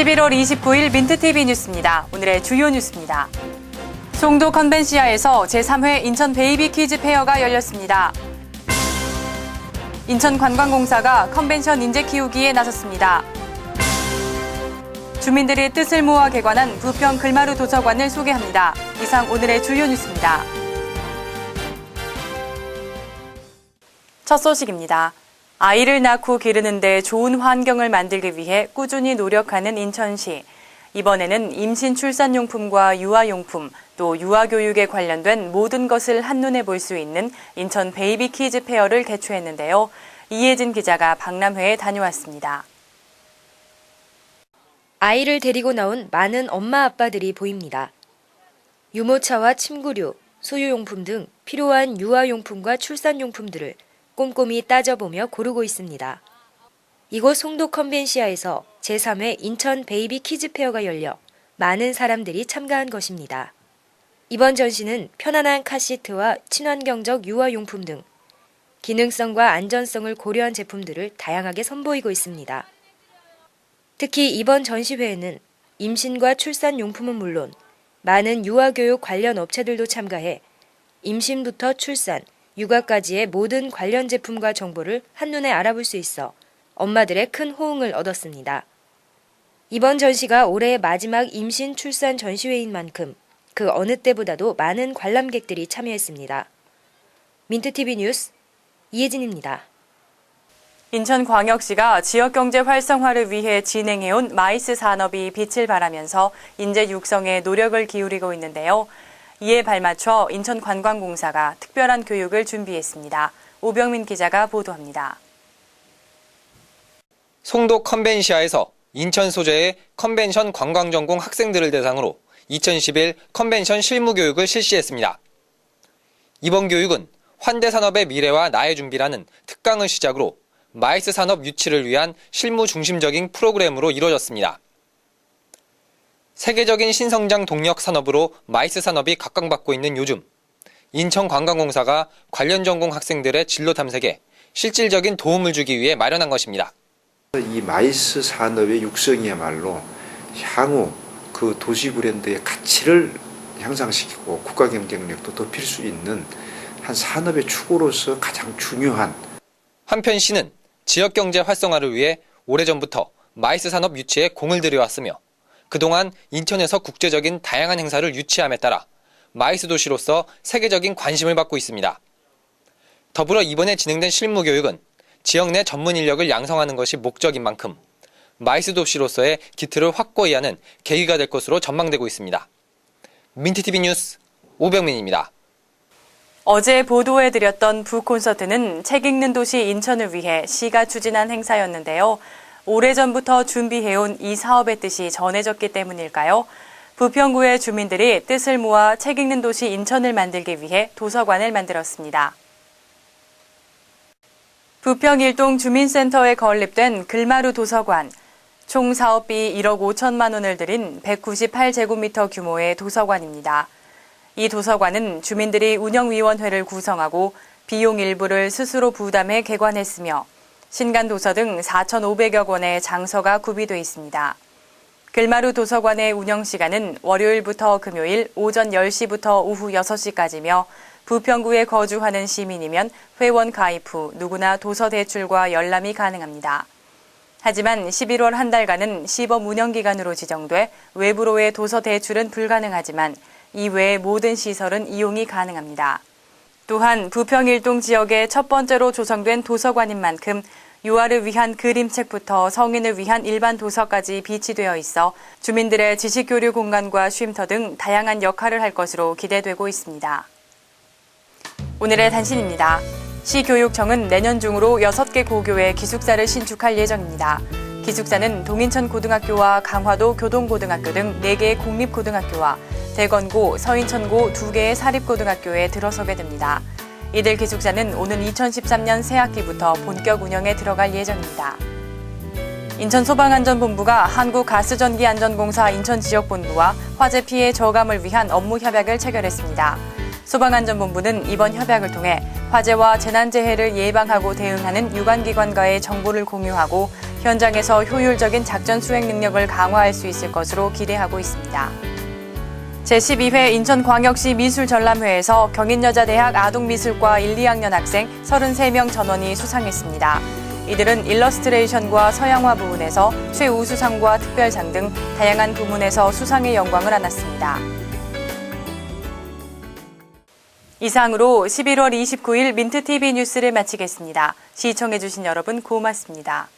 11월 29일 민트TV 뉴스입니다. 오늘의 주요 뉴스입니다. 송도 컨벤시아에서 제3회 인천 베이비 퀴즈 페어가 열렸습니다. 인천관광공사가 컨벤션 인재 키우기에 나섰습니다. 주민들의 뜻을 모아 개관한 부평 글마루 도서관을 소개합니다. 이상 오늘의 주요 뉴스입니다. 첫 소식입니다. 아이를 낳고 기르는데 좋은 환경을 만들기 위해 꾸준히 노력하는 인천시. 이번에는 임신 출산용품과 유아용품, 또 유아교육에 관련된 모든 것을 한눈에 볼 수 있는 인천 베이비 키즈 페어를 개최했는데요. 이혜진 기자가 박람회에 다녀왔습니다. 아이를 데리고 나온 많은 엄마 아빠들이 보입니다. 유모차와 침구류, 소유용품 등 필요한 유아용품과 출산용품들을 꼼꼼히 따져보며 고르고 있습니다. 이곳 송도 컨벤시아에서 제3회 인천 베이비 키즈 페어가 열려 많은 사람들이 참가한 것입니다. 이번 전시는 편안한 카시트와 친환경적 유아용품 등 기능성과 안전성을 고려한 제품들을 다양하게 선보이고 있습니다. 특히 이번 전시회에는 임신과 출산 용품은 물론 많은 유아교육 관련 업체들도 참가해 임신부터 출산, 육아까지의 모든 관련 제품과 정보를 한눈에 알아볼 수 있어 엄마들의 큰 호응을 얻었습니다. 이번 전시가 올해의 마지막 임신 출산 전시회인 만큼 그 어느 때보다도 많은 관람객들이 참여했습니다. 민트TV 뉴스 이혜진입니다. 인천광역시가 지역경제 활성화를 위해 진행해온 마이스 산업이 빛을 발하면서 인재 육성에 노력을 기울이고 있는데요. 이에 발맞춰 인천관광공사가 특별한 교육을 준비했습니다. 오병민 기자가 보도합니다. 송도 컨벤시아에서 인천 소재의 컨벤션 관광전공 학생들을 대상으로 2011 컨벤션 실무교육을 실시했습니다. 이번 교육은 환대산업의 미래와 나의 준비라는 특강을 시작으로 마이스 산업 유치를 위한 실무 중심적인 프로그램으로 이루어졌습니다. 세계적인 신성장 동력 산업으로 마이스 산업이 각광받고 있는 요즘 인천관광공사가 관련 전공 학생들의 진로 탐색에 실질적인 도움을 주기 위해 마련한 것입니다. 이 마이스 산업의 육성이야말로 향후 그 도시 브랜드의 가치를 향상시키고 국가 경쟁력도 높일 수 있는 한 산업의 축으로서 가장 중요한 한편 시는 지역 경제 활성화를 위해 오래전부터 마이스 산업 유치에 공을 들여왔으며 그동안 인천에서 국제적인 다양한 행사를 유치함에 따라 마이스 도시로서 세계적인 관심을 받고 있습니다. 더불어 이번에 진행된 실무 교육은 지역 내 전문 인력을 양성하는 것이 목적인 만큼 마이스 도시로서의 기틀을 확고히 하는 계기가 될 것으로 전망되고 있습니다. 민트TV 뉴스 오병민입니다. 어제 보도해드렸던 부콘서트는 책 읽는 도시 인천을 위해 시가 추진한 행사였는데요. 오래전부터 준비해온 이 사업의 뜻이 전해졌기 때문일까요? 부평구의 주민들이 뜻을 모아 책 읽는 도시 인천을 만들기 위해 도서관을 만들었습니다. 부평 일동 주민센터에 건립된 글마루 도서관. 총 사업비 1억 5천만 원을 들인 198제곱미터 규모의 도서관입니다. 이 도서관은 주민들이 운영위원회를 구성하고 비용 일부를 스스로 부담해 개관했으며 신간도서 등 4,500여 권의 장서가 구비돼 있습니다. 글마루 도서관의 운영 시간은 월요일부터 금요일 오전 10시부터 오후 6시까지며 부평구에 거주하는 시민이면 회원 가입 후 누구나 도서 대출과 열람이 가능합니다. 하지만 11월 한 달간은 시범 운영 기간으로 지정돼 외부로의 도서 대출은 불가능하지만 이외의 모든 시설은 이용이 가능합니다. 또한 부평 일동 지역의 첫 번째로 조성된 도서관인 만큼 유아를 위한 그림책부터 성인을 위한 일반 도서까지 비치되어 있어 주민들의 지식교류 공간과 쉼터 등 다양한 역할을 할 것으로 기대되고 있습니다. 오늘의 단신입니다. 시교육청은 내년 중으로 6개 고교에 기숙사를 신축할 예정입니다. 기숙사는 동인천 고등학교와 강화도 교동고등학교 등 4개의 공립고등학교와 대건고, 서인천고 2개의 사립고등학교에 들어서게 됩니다. 이들 기숙사는 오는 2013년 새학기부터 본격 운영에 들어갈 예정입니다. 인천소방안전본부가 한국가스전기안전공사 인천지역본부와 화재 피해 저감을 위한 업무 협약을 체결했습니다. 소방안전본부는 이번 협약을 통해 화재와 재난재해를 예방하고 대응하는 유관기관과의 정보를 공유하고 현장에서 효율적인 작전 수행 능력을 강화할 수 있을 것으로 기대하고 있습니다. 제12회 인천광역시 미술전람회에서 경인여자대학 아동미술과 1, 2학년 학생 33명 전원이 수상했습니다. 이들은 일러스트레이션과 서양화 부문에서 최우수상과 특별상 등 다양한 부문에서 수상의 영광을 안았습니다. 이상으로 11월 29일 민트TV 뉴스를 마치겠습니다. 시청해주신 여러분 고맙습니다.